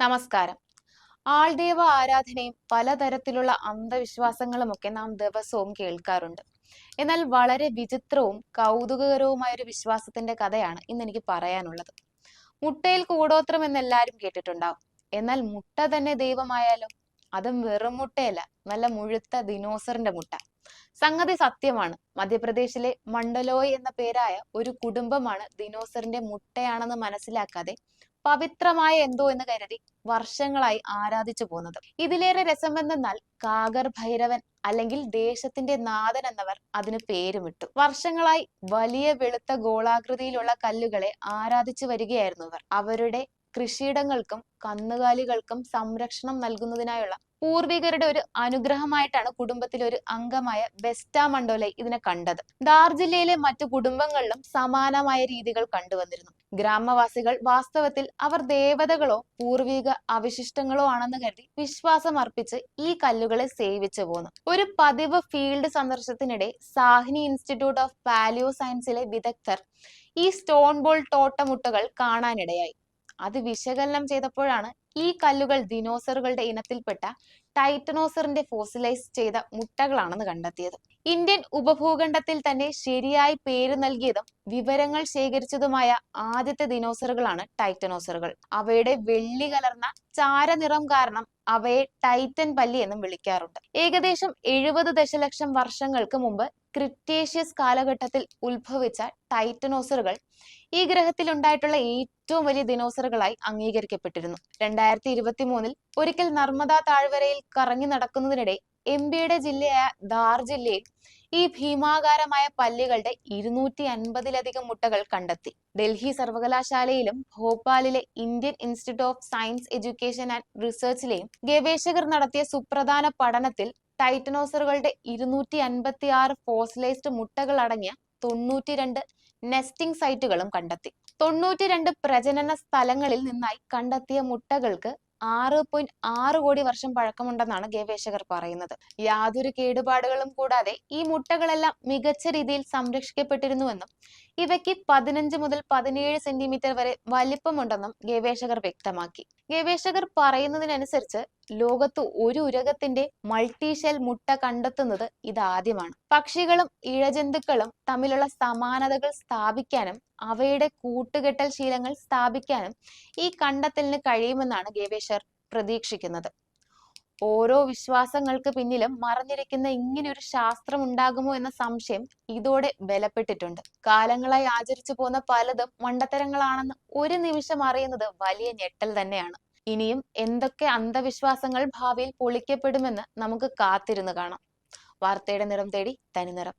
നമസ്കാരം. ആൾദേവ ആരാധനയും പലതരത്തിലുള്ള അന്ധവിശ്വാസങ്ങളും ഒക്കെ നാം ദിവസവും കേൾക്കാറുണ്ട്. എന്നാൽ വളരെ വിചിത്രവും കൗതുകകരവുമായ ഒരു വിശ്വാസത്തിന്റെ കഥയാണ് ഇന്ന് എനിക്ക് പറയാനുള്ളത്. മുട്ടയിൽ കൂടോത്രം എന്ന് എല്ലാവരും കേട്ടിട്ടുണ്ടാവും. എന്നാൽ മുട്ട തന്നെ ദൈവമായാലോ? അതും വെറും മുട്ടയല്ല നല്ല മുഴുത്ത ദിനോസറിന്റെ മുട്ട. സംഗതി സത്യമാണ്. മധ്യപ്രദേശിലെ മണ്ഡലോയ് എന്ന പേരായ ഒരു കുടുംബമാണ് ദിനോസറിന്റെ മുട്ടയാണെന്ന് മനസ്സിലാക്കാതെ പവിത്രമായ എന്തോ എന്ന് കരുതി വർഷങ്ങളായി ആരാധിച്ചു പോകുന്നത് ഇതിലേറെ എന്നാൽ കാഗർ ഭൈരവൻ അല്ലെങ്കിൽ ദേശത്തിന്റെ നാഥൻ എന്നവർ അതിന് പേരുമിട്ടു. വർഷങ്ങളായി വലിയ വെളുത്ത ഗോളാകൃതിയിലുള്ള കല്ലുകളെ ആരാധിച്ചു വരികയായിരുന്നു അവർ അവരുടെ കൃഷിയിടങ്ങൾക്കും കന്നുകാലികൾക്കും സംരക്ഷണം നൽകുന്നതിനായുള്ള പൂർവികരുടെ ഒരു അനുഗ്രഹമായിട്ടാണ് കുടുംബത്തിലെ ഒരു അംഗമായ ബെസ്റ്റാ മണ്ടോലെ ഇതിനെ കണ്ടത്. ദാർജിലയിലെ മറ്റു കുടുംബങ്ങളിലും സമാനമായ രീതികൾ കണ്ടുവന്നിരുന്നു. ഗ്രാമവാസികൾ വാസ്തവത്തിൽ അവർ ദേവതകളോ പൂർവിക അവശിഷ്ടങ്ങളോ ആണെന്ന് കരുതി വിശ്വാസം അർപ്പിച്ച് ഈ കല്ലുകളെ സേവിച്ചു പോന്നു. ഒരു പതിവ് ഫീൽഡ് സന്ദർശനത്തിനിടെ സാഹിനി ഇൻസ്റ്റിറ്റ്യൂട്ട് ഓഫ് പാലിയോ സയൻസിലെ വിദഗ്ധർ ഈ സ്റ്റോൺ ബോൾ തോട്ടമുട്ടകൾ കാണാനിടയായി. അത് വിശകലനം ചെയ്തപ്പോഴാണ് ഈ കല്ലുകൾ ദിനോസറുകളുടെ ഇനത്തിൽപ്പെട്ട ടൈറ്റനോസറിന്റെ ഫോസിലൈസ് ചെയ്ത മുട്ടകളാണെന്ന് കണ്ടെത്തിയത്. ഇന്ത്യൻ ഉപഭൂഖണ്ഡത്തിൽ തന്നെ ശരിയായി പേര് നൽകിയതും വിവരങ്ങൾ ശേഖരിച്ചതുമായ ആദ്യത്തെ ദിനോസറുകളാണ് ടൈറ്റനോസറുകൾ. അവയുടെ വെള്ളി കലർന്ന ചാരനിറം കാരണം അവയെ ടൈറ്റൻ പല്ലി എന്നും വിളിക്കാറുണ്ട്. ഏകദേശം എഴുപത് ദശലക്ഷം വർഷങ്ങൾക്ക് മുമ്പ് ക്രിറ്റേഷ്യസ് കാലഘട്ടത്തിൽ ഉത്ഭവിച്ച ടൈറ്റനോസറുകൾ ഈ ഗ്രഹത്തിൽ ഉണ്ടായിട്ടുള്ള ഏറ്റവും വലിയ ദിനോസറുകളായി അംഗീകരിക്കപ്പെട്ടിരുന്നു. രണ്ടായിരത്തി ഇരുപത്തി മൂന്നിൽ ഒരിക്കൽ നർമ്മദ താഴ്വരയിൽ കറങ്ങി നടക്കുന്നതിനിടെ എം ബിയുടെ ജില്ലയായ ധാർ ജില്ലയിൽ ഈ ഭീമാകാരമായ പല്ലികളുടെ ഇരുന്നൂറ്റി അൻപതിലധികം മുട്ടകൾ കണ്ടെത്തി. ഡൽഹി സർവകലാശാലയിലും ഭോപ്പാലിലെ Indian Institute of Science Education and റിസർച്ചിലെയും ഗവേഷകർ നടത്തിയ സുപ്രധാന പഠനത്തിൽ ടൈറ്റനോസറുകളുടെ ഇരുന്നൂറ്റി അൻപത്തി ആറ് ഫോസിലൈസ്ഡ് മുട്ടകൾ അടങ്ങിയ തൊണ്ണൂറ്റിരണ്ട് നെസ്റ്റിംഗ് സൈറ്റുകളും കണ്ടെത്തി. തൊണ്ണൂറ്റിരണ്ട് പ്രജനന സ്ഥലങ്ങളിൽ നിന്നായി കണ്ടെത്തിയ മുട്ടകൾക്ക് ആറ് പോയിന്റ് ആറ് കോടി വർഷം പഴക്കമുണ്ടെന്നാണ് ഗവേഷകർ പറയുന്നത്. യാതൊരു കേടുപാടുകളും കൂടാതെ ഈ മുട്ടകളെല്ലാം മികച്ച രീതിയിൽ സംരക്ഷിക്കപ്പെട്ടിരുന്നുവെന്നും ഇവയ്ക്ക് പതിനഞ്ച് മുതൽ പതിനേഴ് സെന്റിമീറ്റർ വരെ വലിപ്പമുണ്ടെന്നും ഗവേഷകർ വ്യക്തമാക്കി. ഗവേഷകർ പറയുന്നതിനനുസരിച്ച് ലോകത്ത് ഒരു ഉരകത്തിന്റെ മൾട്ടിഷെൽ മുട്ട കണ്ടെത്തുന്നത് ഇതാദ്യമാണ്. പക്ഷികളും ഇഴജന്തുക്കളും തമ്മിലുള്ള സമാനതകൾ സ്ഥാപിക്കാനും അവയുടെ കൂട്ടുകെട്ടൽ ശീലങ്ങൾ സ്ഥാപിക്കാനും ഈ കണ്ടെത്തലിന് കഴിയുമെന്നാണ് ഗവേഷകർ പ്രതീക്ഷിക്കുന്നത്. ഓരോ വിശ്വാസങ്ങൾക്ക് പിന്നിലും മറഞ്ഞിരിക്കുന്ന ഇങ്ങനെ ഒരു ശാസ്ത്രം ഉണ്ടാകുമോ എന്ന സംശയം ഇതോടെ ബലപ്പെട്ടിട്ടുണ്ട്. കാലങ്ങളായി ആചരിച്ചു പോന്ന പലതും മണ്ടത്തരങ്ങളാണെന്ന് ഒരു നിമിഷം അറിയുന്നത് വലിയ ഞെട്ടൽ തന്നെയാണ്. ഇനിയും എന്തൊക്കെ അന്ധവിശ്വാസങ്ങൾ ഭാവിയിൽ പൊളിക്കപ്പെടുമെന്ന് നമുക്ക് കാത്തിരുന്ന് കാണാം. വാർത്തയുടെ നിറം തേടി തനിനിറം.